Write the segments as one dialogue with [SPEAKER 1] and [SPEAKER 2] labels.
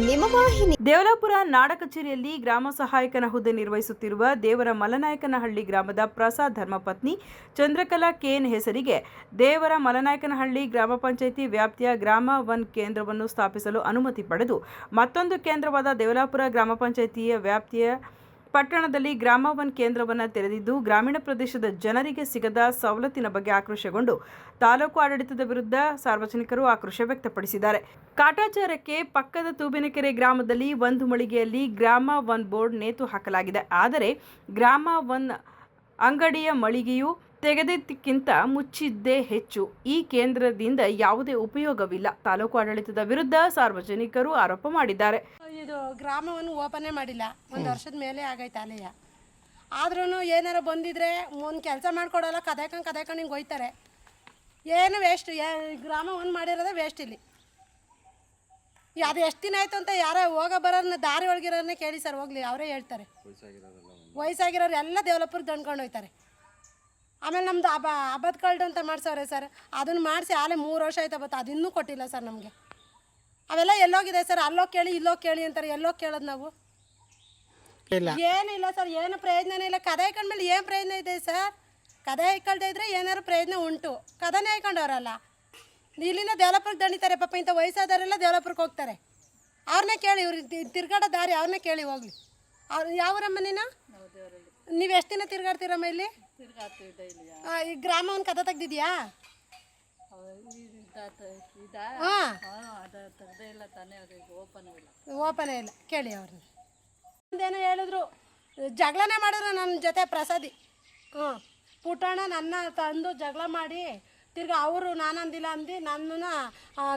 [SPEAKER 1] ನಿಮ್ಮ ವಾಹಿನಿ.
[SPEAKER 2] ದೇವಲಾಪುರ ನಾಡ ಕಚೇರಿಯಲ್ಲಿ ಗ್ರಾಮ ಸಹಾಯಕನ ಹುದ್ದೆ ನಿರ್ವಹಿಸುತ್ತಿರುವ ದೇವರ ಮಲನಾಯಕನಹಳ್ಳಿ ಗ್ರಾಮದ ಪ್ರಸಾದ್ ಧರ್ಮಪತ್ನಿ ಚಂದ್ರಕಲಾ ಕೆಎನ್ ಹೆಸರಿಗೆ ದೇವರ ಮಲನಾಯಕನಹಳ್ಳಿ ಗ್ರಾಮ ಪಂಚಾಯಿತಿ ವ್ಯಾಪ್ತಿಯ ಗ್ರಾಮ ಒನ್ ಕೇಂದ್ರವನ್ನು ಸ್ಥಾಪಿಸಲು ಅನುಮತಿ ಪಡೆದು ಮತ್ತೊಂದು ಕೇಂದ್ರವಾದ ದೇವಲಾಪುರ ಗ್ರಾಮ ಪಂಚಾಯಿತಿಯ ವ್ಯಾಪ್ತಿಯ ಪಟ್ಟಣದಲ್ಲಿ ಗ್ರಾಮ ಒನ್ ಕೇಂದ್ರವನ್ನು ತೆರೆದಿದ್ದು ಗ್ರಾಮೀಣ ಪ್ರದೇಶದ ಜನರಿಗೆ ಸಿಗದ ಸವಲತ್ತಿನ ಬಗ್ಗೆ ಆಕ್ರೋಶಗೊಂಡು ತಾಲೂಕು ಆಡಳಿತದ ವಿರುದ್ಧ ಸಾರ್ವಜನಿಕರು ಆಕ್ರೋಶ ವ್ಯಕ್ತಪಡಿಸಿದ್ದಾರೆ. ಕಾಟಾಚಾರಕ್ಕೆ ಪಕ್ಕದ ತೂಬಿನಕೆರೆ ಗ್ರಾಮದಲ್ಲಿ ಒಂದು ಮಳಿಗೆಯಲ್ಲಿ ಗ್ರಾಮ ಒನ್ ಬೋರ್ಡ್ ನೇತು ಹಾಕಲಾಗಿದೆ. ಆದರೆ ಗ್ರಾಮ ಒನ್ ಅಂಗಡಿಯ ಮಳಿಗೆಯು ತೆಗೆದಿದ್ದಕ್ಕಿಂತ ಮುಚ್ಚಿದ್ದೇ ಹೆಚ್ಚು. ಈ ಕೇಂದ್ರದಿಂದ ಯಾವುದೇ ಉಪಯೋಗವಿಲ್ಲ. ತಾಲೂಕು ಆಡಳಿತದ ವಿರುದ್ಧ ಸಾರ್ವಜನಿಕರು ಆರೋಪ ಮಾಡಿದ್ದಾರೆ.
[SPEAKER 3] ಇದು ಗ್ರಾಮವನ್ನು ಓಪನೇ ಮಾಡಿಲ್ಲ. ಒಂದು ವರ್ಷದ ಮೇಲೆ ಆಗೈತೆ ಅಲೆಯ. ಆದ್ರೂ ಏನಾರ ಬಂದಿದ್ರೆ ಒಂದು ಕೆಲಸ ಮಾಡ್ಕೊಡಲ್ಲ ಕದಾಯ್ಕೊಂಡು ಕದಾಯ್ಕೊಂಡು ಹಿಂಗೆ ಹೋಯ್ತಾರೆ ಏನು ವೇಸ್ಟ್ ಗ್ರಾಮವನ್ನು ಮಾಡಿರೋದೇ ವೇಸ್ಟ್ ಇಲ್ಲಿ. ಅದು ಎಷ್ಟು ದಿನ ಆಯ್ತು ಅಂತ ಯಾರೋ ಹೋಗ ಬರೋರನ್ನ ದಾರಿ ಒಳಗಿರೋರನ್ನ ಕೇಳಿ ಸರ್ ಹೋಗ್ಲಿ ಅವರೇ ಹೇಳ್ತಾರೆ. ವಯಸ್ಸಾಗಿರೋರು ಎಲ್ಲ ಡೆವಲಪರ್ಗೆ ದಂಡ್ಕೊಂಡು ಹೋಯ್ತಾರೆ. ಆಮೇಲೆ ನಮ್ದು ಹಬ್ಬ ಹಬ್ಬದ ಕಳ್ಡು ಅಂತ ಮಾಡ್ಸವ್ರೆ ಸರ್. ಅದನ್ನು ಮಾಡಿಸಿ ಆಲೇ ಮೂರು ವರ್ಷ ಆಯ್ತು ಬತ್ತು ಅದು ಇನ್ನೂ ಕೊಟ್ಟಿಲ್ಲ ಸರ್ ನಮಗೆ. ಅವೆಲ್ಲ ಎಲ್ಲೋಗಿದೆ ಸರ್. ಅಲ್ಲೋಗಿ ಕೇಳಿ ಇಲ್ಲೋಗಿ ಕೇಳಿ ಅಂತಾರೆ. ಎಲ್ಲೋಗಿ ಕೇಳೋದು ನಾವು?
[SPEAKER 4] ಇಲ್ಲ.
[SPEAKER 3] ಏನಿಲ್ಲ ಸರ್. ಏನು ಪ್ರಯೋಜನ ಇಲ್ಲ. ಕದ ಹಾಕೊಂಡ್ಮೇಲೆ ಏನು ಪ್ರಯೋಜನ ಇದೆ ಸರ್? ಕದ ಹಾಕೊಳ್ದೇ ಇದ್ರೆ ಏನಾದ್ರು ಪ್ರಯೋಜನ ಉಂಟು. ಕದನೇ ಹಾಕೊಂಡವ್ರಲ್ಲ ಇಲ್ಲಿಂದ ದೇವಲಪುರಕ್ಕೆ ದಣಿತಾರೆ ಪಾಪ ಇಂಥ ವಯಸ್ಸಾದವರೆಲ್ಲ ಡೆವಲಪರ್ಗೆ ಹೋಗ್ತಾರೆ. ಅವ್ರನ್ನೇ ಕೇಳಿ ಇವ್ರಿಗೆ ತಿರ್ಗಾಡೋ ದಾರಿ ಅವ್ರನ್ನೇ ಕೇಳಿ ಹೋಗ್ಲಿ. ಅವ್ರು ಯಾವ ಮನೇನ ನೀವು ಎಷ್ಟು ದಿನ ತಿರ್ಗಾಡ್ತೀರಮ್ಮ ಇಲ್ಲಿ? ಈ ಈ ಗ್ರಾಮವನ್ನು ಕದ ತೆಗ್ದಿದ್ಯಾ? ಓಪನ್ ಇಲ್ಲ. ಕೇಳಿ ಅವ್ರನ್ನ ಒಂದೇನೋ ಹೇಳಿದ್ರು. ಜಗಳನೇ ಮಾಡಿದ್ರು ನನ್ನ ಜೊತೆ ಪ್ರಸಾದಿ. ಹ್ಞೂ ಪುಟಾಣ ನನ್ನ ತಂದು ಜಗಳ ಮಾಡಿ ತಿರ್ಗಾ ಅವರು ನಾನು ಅಂದಿಲ್ಲ ಅಂದು ನನ್ನನ್ನು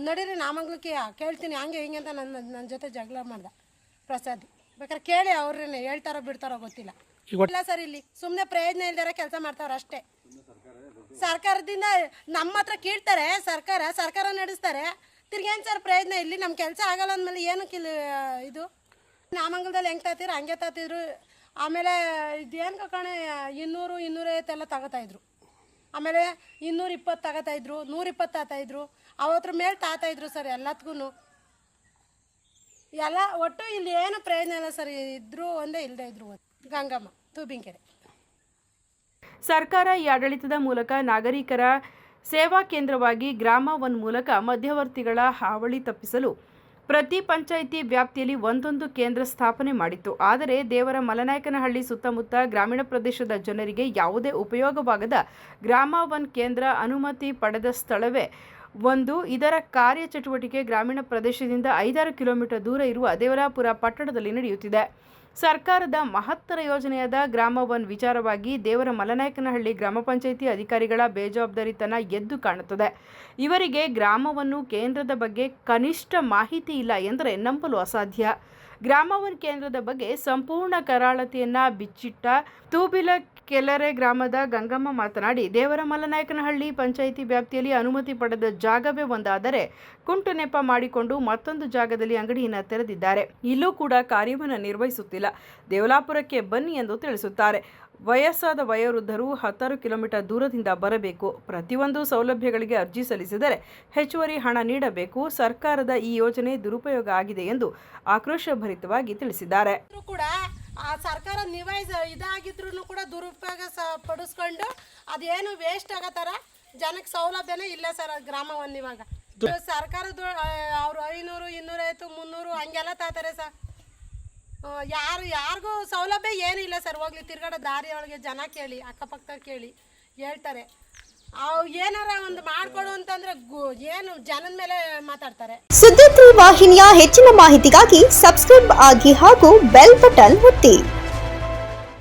[SPEAKER 3] ನಡೀರಿ ನಾಮಂಗ್ಲಕ್ಕೆ ಕೇಳ್ತೀನಿ. ಹಂಗೆ ಹಿಂಗೆ ಅಂತ ನನ್ನ ನನ್ನ ಜೊತೆ ಜಗಳ ಮಾಡ್ದೆ ಪ್ರಸಾದಿ. ಬೇಕಾದ್ರೆ ಕೇಳಿ ಅವ್ರನ್ನೇ ಹೇಳ್ತಾರೋ ಬಿಡ್ತಾರೋ ಗೊತ್ತಿಲ್ಲ. ಇಲ್ಲ ಸರ್ ಇಲ್ಲಿ ಸುಮ್ಮನೆ ಪ್ರಯೋಜನ ಇಲ್ದಾರೆ ಕೆಲಸ ಮಾಡ್ತಾರೆ ಅಷ್ಟೇ. ಸರ್ಕಾರದಿಂದ ನಮ್ಮ ಹತ್ರ ಕೀಳ್ತಾರೆ ಸರ್ಕಾರ ಸರ್ಕಾರ ನಡೆಸ್ತಾರೆ. ತಿರ್ಗೇನು ಸರ್ ಪ್ರಯೋಜನ ಇಲ್ಲಿ? ನಮ್ಮ ಕೆಲಸ ಆಗಲ್ಲ ಅಂದಮೇಲೆ ಏನು ಕಿಲ್ ಆ, ಇದು? ನಾಮಂಗಲದಲ್ಲಿ ಹೆಂಗೆ ತಾತಿದ್ರು ಹಂಗೆ ತಾತಿದ್ರು ಆಮೇಲೆ ಇದೇನು ಕಣೆ ಇನ್ನೂರು ಇನ್ನೂರೈವತ್ತೆಲ್ಲ ತಗೋತಾಯಿದ್ರು ಆಮೇಲೆ ಇನ್ನೂರ ಇಪ್ಪತ್ತು ತಗೋತಾಯಿದ್ರು ನೂರ ಇಪ್ಪತ್ತು ತಾತಾಯಿದ್ರು ಅವತ್ರ ಮೇಲೆ ತಾತಾಯಿದ್ರು ಸರ್ ಎಲ್ಲತ್ಗೂ ಎಲ್ಲ ಒಟ್ಟು ಇಲ್ಲಿ ಏನು ಪ್ರಯೋಜನ ಇಲ್ಲ ಸರ್, ಇದ್ರೂ ಒಂದೇ ಇಲ್ಲದೆ ಇದ್ರು. ಗಂಗಮ್ಮ, ತೂಬಿಂಕೆರೆ
[SPEAKER 2] ಸರ್ಕಾರ ಈ ಆಡಳಿತದ ಮೂಲಕ ನಾಗರಿಕರ ಸೇವಾ ಕೇಂದ್ರವಾಗಿ ಗ್ರಾಮ ಒನ್ ಮೂಲಕ ಮಧ್ಯವರ್ತಿಗಳ ಹಾವಳಿ ತಪ್ಪಿಸಲು ಪ್ರತಿ ಪಂಚಾಯಿತಿ ವ್ಯಾಪ್ತಿಯಲ್ಲಿ ಒಂದೊಂದು ಕೇಂದ್ರ ಸ್ಥಾಪನೆ ಮಾಡಿತ್ತು ಆದರೆ ದೇವರ ಮಲನಾಯಕನಹಳ್ಳಿ ಸುತ್ತಮುತ್ತ ಗ್ರಾಮೀಣ ಪ್ರದೇಶದ ಜನರಿಗೆ ಯಾವುದೇ ಉಪಯೋಗವಾಗದ ಗ್ರಾಮ ಒನ್ ಕೇಂದ್ರ ಅನುಮತಿ ಪಡೆದ ಸ್ಥಳವೇ ಒಂದು, ಇದರ ಕಾರ್ಯಚಟುವಟಿಕೆ ಗ್ರಾಮೀಣ ಪ್ರದೇಶದಿಂದ ಐದಾರು ಕಿಲೋಮೀಟರ್ ದೂರ ಇರುವ ದೇವರಾಪುರ ಪಟ್ಟಣದಲ್ಲಿ ನಡೆಯುತ್ತಿದೆ. ಸರ್ಕಾರದ ಮಹತ್ತರ ಯೋಜನೆಯಾದ ಗ್ರಾಮ ಒನ್ ವಿಚಾರವಾಗಿ ದೇವರ ಮಲನಾಯಕನಹಳ್ಳಿ ಗ್ರಾಮ ಪಂಚಾಯಿತಿ ಅಧಿಕಾರಿಗಳ ಬೇಜವಾಬ್ದಾರಿತನ ಎದ್ದು ಕಾಣುತ್ತದೆ. ಇವರಿಗೆ ಗ್ರಾಮವನ್ನು ಕೇಂದ್ರದ ಬಗ್ಗೆ ಕನಿಷ್ಠ ಮಾಹಿತಿ ಇಲ್ಲ ಎಂದರೆ ನಂಬಲು ಅಸಾಧ್ಯ. ಗ್ರಾಮ ಒನ್ ಕೇಂದ್ರದ ಬಗ್ಗೆ ಸಂಪೂರ್ಣ ಕರಾಳತೆಯನ್ನ ಬಿಚ್ಚಿಟ್ಟ ತೂಬಿಲ ಕೆಲರೆ ಗ್ರಾಮದ ಗಂಗಮ್ಮ ಮಾತನಾಡಿ ದೇವರ ಮಲನಾಯಕನಹಳ್ಳಿ ಪಂಚಾಯಿತಿ ವ್ಯಾಪ್ತಿಯಲ್ಲಿ ಅನುಮತಿ ಪಡೆದ ಜಾಗವೇ ಒಂದಾದರೆ ಕುಂಟು ನೆಪ ಮಾಡಿಕೊಂಡು ಮತ್ತೊಂದು ಜಾಗದಲ್ಲಿ ಅಂಗಡಿಯನ್ನು ತೆರೆದಿದ್ದಾರೆ. ಇಲ್ಲೂ ಕೂಡ ಕಾರ್ಯವನ್ನು ನಿರ್ವಹಿಸುತ್ತಿಲ್ಲ. ದೇವಲಾಪುರಕ್ಕೆ ಬನ್ನಿ ಎಂದು ತಿಳಿಸುತ್ತಾರೆ. ವಯಸ್ಸಾದ ವಯೋವೃದ್ಧರು ಹತ್ತಾರು ಕಿಲೋಮೀಟರ್ ದೂರದಿಂದ ಬರಬೇಕು. ಪ್ರತಿಯೊಂದು ಸೌಲಭ್ಯಗಳಿಗೆ ಅರ್ಜಿ ಸಲ್ಲಿಸಿದರೆ ಹೆಚ್ಚುವರಿ ಹಣ ನೀಡಬೇಕು. ಸರ್ಕಾರದ ಈ ಯೋಜನೆ ದುರುಪಯೋಗ ಆಗಿದೆ ಎಂದು ಆಕ್ರೋಶಭರಿತವಾಗಿ ತಿಳಿಸಿದ್ದಾರೆ.
[SPEAKER 3] ಕೂಡ ಆ ಸರ್ಕಾರ ನಿವಾಯಿಸ ಇದಾಗಿದ್ರು ಕೂಡ ದುರುಪಯೋಗ ಸ ಪಡಿಸ್ಕೊಂಡು ಅದೇನು ವೇಸ್ಟ್ ಆಗೋ ಥರ ಜನಕ್ಕೆ ಸೌಲಭ್ಯನೇ ಇಲ್ಲ ಸರ್ ಗ್ರಾಮವನ್ನು ಇವಾಗ. ಸರ್ಕಾರದ ಅವರು ಐನೂರು ಇನ್ನೂರೈವತ್ತು ಮುನ್ನೂರು ಹಂಗೆಲ್ಲ ತಾತಾರೆ ಸರ್. ಯಾರು ಯಾರಿಗೂ ಸೌಲಭ್ಯ ಏನಿಲ್ಲ ಸರ್. ಹೋಗ್ಲಿ, ತಿರ್ಗಾಡೋ ದಾರಿ ಒಳಗೆ ಜನ ಕೇಳಿ, ಅಕ್ಕಪಕ್ಕ ಕೇಳಿ ಹೇಳ್ತಾರೆ. ಅವು ಏನಾರ ಒಂದು ಮಾಡಿಕೊಡು ಅಂತಂದ್ರೆ ಏನು ಜನದ ಮೇಲೆ ಮಾತಾಡ್ತಾರೆ.
[SPEAKER 1] ಸುದ್ದಿ ವಾಹಿನಿಯ ಹೆಚ್ಚಿನ ಮಾಹಿತಿಗಾಗಿ ಸಬ್ಸ್ಕ್ರೈಬ್ ಆಗಿ ಹಾಗೂ ಬೆಲ್ ಬಟನ್ ಒತ್ತಿ.